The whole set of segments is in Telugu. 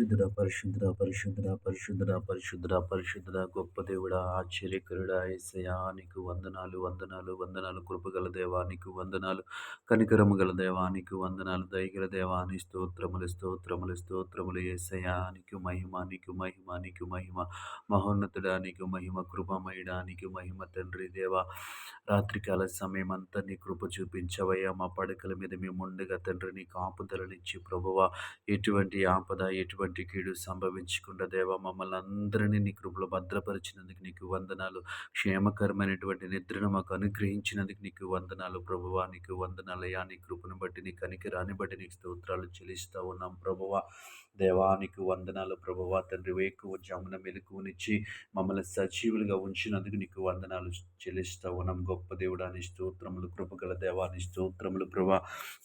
పరిశుద్ధుడ పరిశుద్ధుడ పరిశుద్ధుడ పరిశుద్ధుడ పరిశుద్ధుడ పరిశుద్ధుడ గొప్ప దేవుడ ఆశ్చర్యకరుడ ఏసయా నీకు వందనాలు వందనాలు వందనాలు కృపగల దేవానికి వందనాలు కనికరము గల దేవానికి వందనాలు దయగల దేవాని స్తోత్రములు స్తోత్రములు స్తోత్రములు ఏసయా నీకు మహిమ నీకు మహిమ నీకు మహిమ మహోన్నతుడా నీకు మహిమ కృపమయుడా నీకు మహిమ తండ్రి దేవా రాత్రికాల సమయం అంతా నీ కృప చూపించవయ్యా మా పడకల మీద మేము ఉండగా తండ్రి నీ కాపుదలనిచ్చి ప్రభువ ఎటువంటి ఆపద ఎటువంటి కీడు సంభవించకుండా దేవ మమ్మల్ని అందరినీ నీ కృపలో భద్రపరిచినందుకు నీకు వందనాలు. క్షేమకరమైనటువంటి నిద్రను మాకు అనుగ్రహించినందుకు నీకు వందనాలు. ప్రభువా నీకు వందనాలయ్యా నీ కృపను బట్టి నీ కనికిరాని బట్టి నీకు స్తోత్రాలు చెల్లిస్తూ ఉన్నాం. ప్రభువా దేవానికి వందనాలు. ప్రభువా తండ్రి వేకువ జామున మెలకువనిచ్చి మమ్మల్ని సజీవులుగా ఉంచినందుకు నీకు వందనాలు. చెల్లిస్తూ ఉన్నాం గొప్ప దేవుడాని స్తోత్రములు కృపగల దేవాని స్తోత్రములు ప్రభా.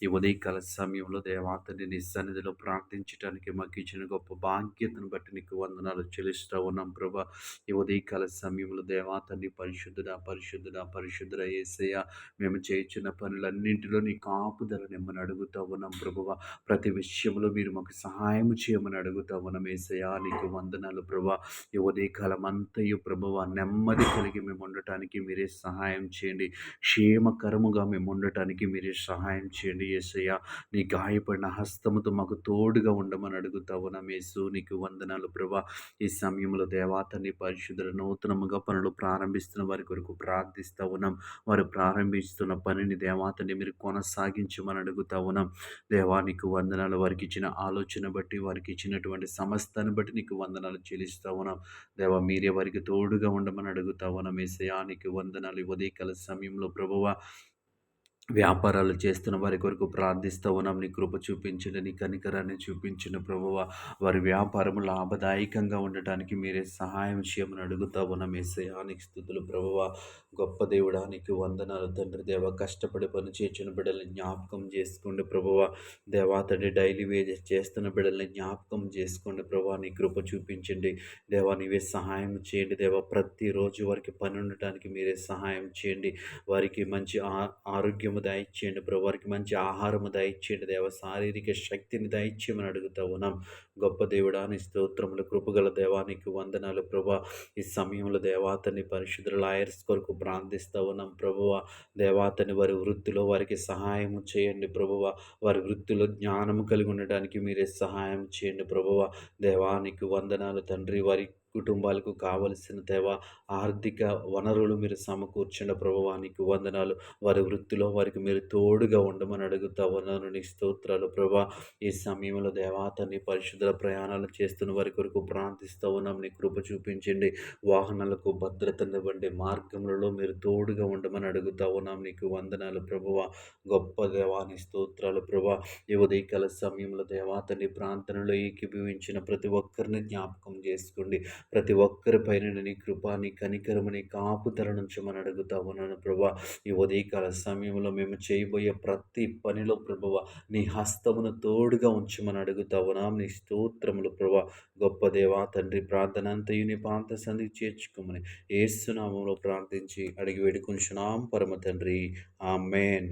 ఈ ఉదయకాల సమయంలో దేవాతని నీ సన్నిధిలో ప్రార్థించడానికి మాకు ఇచ్చిన గొప్ప బాధ్యతను బట్టి నీకు వందనాలు చెల్లిస్తూ ఉన్నాం ప్రభా. ఈ ఉదయకాల సమయంలో దేవాతని పరిశుద్ధుడ పరిశుద్ధుడ పరిశుద్ధుడ ఏసయ్య మేము చేయించిన పనులన్నింటిలో నీ కాపుదల నిమ్మని అడుగుతా ఉన్నాం ప్రభువ ప్రతి విషయంలో మీరు మాకు సహాయం చేయమని అడుగుతా ఉన్నాం ఏసయా నీకు వందనాలు ప్రభా. ఈ ఉదయకాలం అంతయు ప్రభువ నెమ్మది కలిగి మేము ఉండటానికి మీరే సహాయం చేయండి. క్షేమకరముగా మేము ఉండటానికి మీరే సహాయం చేయండి ఏసయ్య నీ గాయపడిన హస్తముతో మాకు తోడుగా ఉండమని అడుగుతా నమేసు యేసు. నీకు వందనాలు ప్రభా. ఈ సమయంలో దేవాతని పరిశుద్ధుల నూతనముగా పనులు ప్రారంభిస్తున్న వారి కొరకు ప్రార్థిస్తూ ఉన్నాం. వారు ప్రారంభిస్తున్న పనిని దేవాతని మీరు కొనసాగించమని అడుగుతా ఉన్నాం. దేవానికి వందనాలు. వారికి ఇచ్చిన ఆలోచన బట్టి వారికి ఇచ్చినటువంటి సమస్తాన్ని బట్టి నీకు వందనాలు చెల్లిస్తా ఉన్నాం. దేవా మీరే వారికి తోడుగా ఉండమని అడుగుతా ఉన్నాం ఏసయానికి వందనాలు ఉదయకాల సమయంలో ప్రభువ వ్యాపారాలు చేస్తున్న వారి కొరకు ప్రార్థిస్తూ ఉన్నాం. నీ కృప చూపించండి నీ కనికరాన్ని చూపించిన ప్రభువ వారి వ్యాపారం లాభదాయకంగా ఉండటానికి మీరే సహాయం చేయమని అడుగుతా ఉన్నాం. ఏసయానికి స్థుతులు ప్రభువ. గొప్ప దేవుడానికి వందనాలు తండ్రి దేవ. కష్టపడి పని చేసిన బిడ్డల్ని జ్ఞాపకం చేసుకోండి ప్రభువ. దేవా తండ్రి డైలీ వేజ్ చేస్తున్న బిడ్డల్ని జ్ఞాపకం చేసుకోండి ప్రభు నీ కృప చూపించండి. దేవా నీవే సహాయం చేయండి దేవా. ప్రతిరోజు వారికి పని ఉండటానికి మీరే సహాయం చేయండి. వారికి మంచి ఆరోగ్యం ఆరోగ్యము దయచేయండి. ప్రభు వారికి మంచి ఆహారము దయచేయండి. దేవ శారీరక శక్తిని దయచేయమని అడుగుతా ఉన్నాం. గొప్ప దేవుడాని స్తోత్రములు కృపగల దేవానికి వందనాలు. ప్రభా ఈ సమయంలో దేవాతని పరిశుద్ధుల లాయర్స్ కొరకు ప్రార్థిస్తూ ఉన్నాం. ప్రభువ దేవాతని వారి వృత్తిలో వారికి సహాయం చేయండి. ప్రభువ వారి వృత్తిలో జ్ఞానము కలిగి ఉండడానికి మీరే సహాయం చేయండి. ప్రభువ దేవానికి వందనాలు తండ్రి. వారి కుటుంబాలకు కావలసిన దేవ ఆర్థిక వనరులు మీరు సమకూర్చిన ప్రభావానికి వందనాలు. వారి వృత్తిలో వారికి మీరు తోడుగా ఉండమని అడుగుతా ఉన్నాను. నీ స్తోత్రాలు ప్రభా. ఈ సమయంలో దేవాతని పరిశుద్ధ ప్రయాణాలు చేస్తున్న వారి కొరకు ప్రార్థిస్తూ ఉన్నాం. నీ కృప చూపించండి. వాహనాలకు భద్రతనివ్వండి మార్గములలో మీరు తోడుగా ఉండమని అడుగుతా ఉన్నాం. నీకు వందనాలు ప్రభువ గొప్ప దేవాని స్తోత్రాలు ప్రభా. ఈ ఉదయకాల సమయంలో దేవాతని ప్రాంతంలో ఏకీభవించిన ప్రతి ఒక్కరిని జ్ఞాపకం చేసుకోండి. ప్రతి ఒక్కరి పైన నీ కృపాని కనికరమని కనికరము కాపుదల నుంచి మనం అడుగుతా ఉన్నాను ప్రభా. ఈ ఉదయకాల సమయంలో మేము చేయబోయే ప్రతి పనిలో ప్రభువ నీ హస్తమును తోడుగా ఉంచమని అడుగుతా ఉన్నాం నీ స్తోత్రములు ప్రభా. గొప్ప దేవా తండ్రి ప్రార్థన అంతయు నీ ప్రాంత సంధి చేర్చుకోమని ఏసునామంలో ప్రార్థించి అడిగి వేడుకుంటున్నాం పరమ తండ్రి. ఆ మేన్